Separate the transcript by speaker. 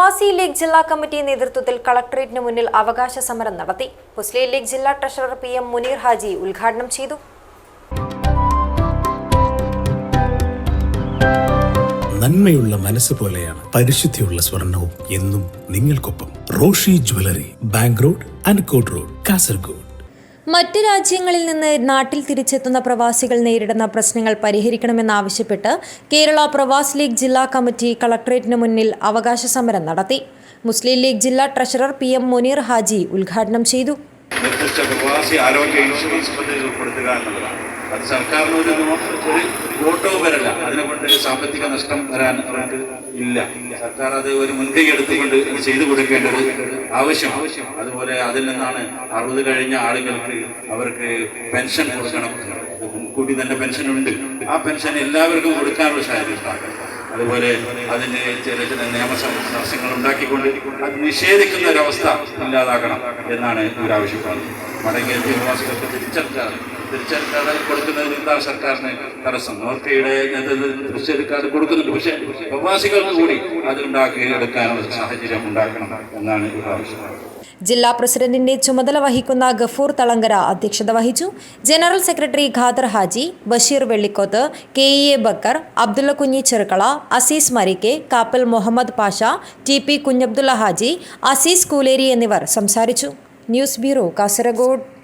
Speaker 1: പ്രവാസി ലീഗ് ജില്ലാ കമ്മിറ്റി നേതൃത്വത്തിൽ കളക്ടറേറ്റിന് മുന്നിൽ അവകാശ സമരം നടത്തി. മുസ്ലിം ലീഗ് ജില്ലാ treasurer P M Muneer Haji ഉദ്ഘാടനം ചെയ്തു.
Speaker 2: നന്മയുള്ള മനസ്സ് പോലെയാണ് പരിശുദ്ധിയുള്ള സ്വർണവും എന്നും നിങ്ങൾക്കൊപ്പം Roshi jewellery bank road Ankot road Kasaragod.
Speaker 1: മറ്റ് രാജ്യങ്ങളിൽ നിന്ന് നാട്ടിൽ തിരിച്ചെത്തുന്ന പ്രവാസികൾ നേരിടുന്ന പ്രശ്നങ്ങൾ പരിഹരിക്കണമെന്നാവശ്യപ്പെട്ട് കേരള പ്രവാസ് ലീഗ് ജില്ലാ കമ്മിറ്റി കളക്ടറേറ്റിന് മുന്നിൽ അവകാശ സമരം നടത്തി. മുസ്ലിം ലീഗ് ജില്ലാ treasurer P M Muneer Haji ഉദ്ഘാടനം ചെയ്തു.
Speaker 3: അത് സർക്കാരിന് ഒരു ഒരു വോട്ടോ വരല്ല അതിനെ കൊണ്ട് സാമ്പത്തിക നഷ്ടം വരാൻ ഇല്ല. സർക്കാർ അത് ഒരു മുൻകൈ എടുത്തുകൊണ്ട് അത് ചെയ്തു കൊടുക്കേണ്ടത് ആവശ്യം. അതുപോലെ അതിൽ നിന്നാണ് അറുപത് കഴിഞ്ഞ ആളുകൾക്ക് അവർക്ക് പെൻഷൻ കൊടുക്കണം. മുൻകൂട്ടി തന്നെ പെൻഷൻ ഉണ്ട് ആ പെൻഷൻ എല്ലാവർക്കും കൊടുക്കാനുള്ള സാഹചര്യം അതുപോലെ അതിന് ചില ചില നിയമസംശയങ്ങൾ ഉണ്ടാക്കിക്കൊണ്ട് അത് നിഷേധിക്കുന്ന ഒരവസ്ഥ ഇല്ലാതാക്കണം എന്നാണ് ഇവരാവശ്യപ്പെടുന്നത് മടങ്ങിയ തിരുവാസികൾക്ക് തിരിച്ചറിയാതെ തിരിച്ചറിയാതെ കൊടുക്കുന്നതിന് എന്താണ് സർക്കാരിന് തടസ്സം. നോർക്കയുടെ നേതൃത്വത്തിൽ തിരിച്ചെടുക്കാതെ കൊടുക്കുന്നുണ്ട്. പക്ഷേ പ്രവാസികൾക്ക് കൂടി അതുണ്ടാക്കി എടുക്കാനുള്ള സാഹചര്യം ഉണ്ടാക്കണം എന്നാണ് ആവശ്യം
Speaker 1: ജില്ലാ പ്രസിഡന്റിന്റെ ചുമതല വഹിക്കുന്ന ഗഫൂർ തളങ്കര അധ്യക്ഷത വഹിച്ചു. General secretary Khader Haji Basheer Vellikoth K E A Bakker Abdulla Kunhi Cherukkala Azeez Marikke Kappal Muhammed Pasha T P Kunhabdulla Haji Azeez Kooleri എന്നിവർ സംസാരിച്ചു. News bureau Kasaragod.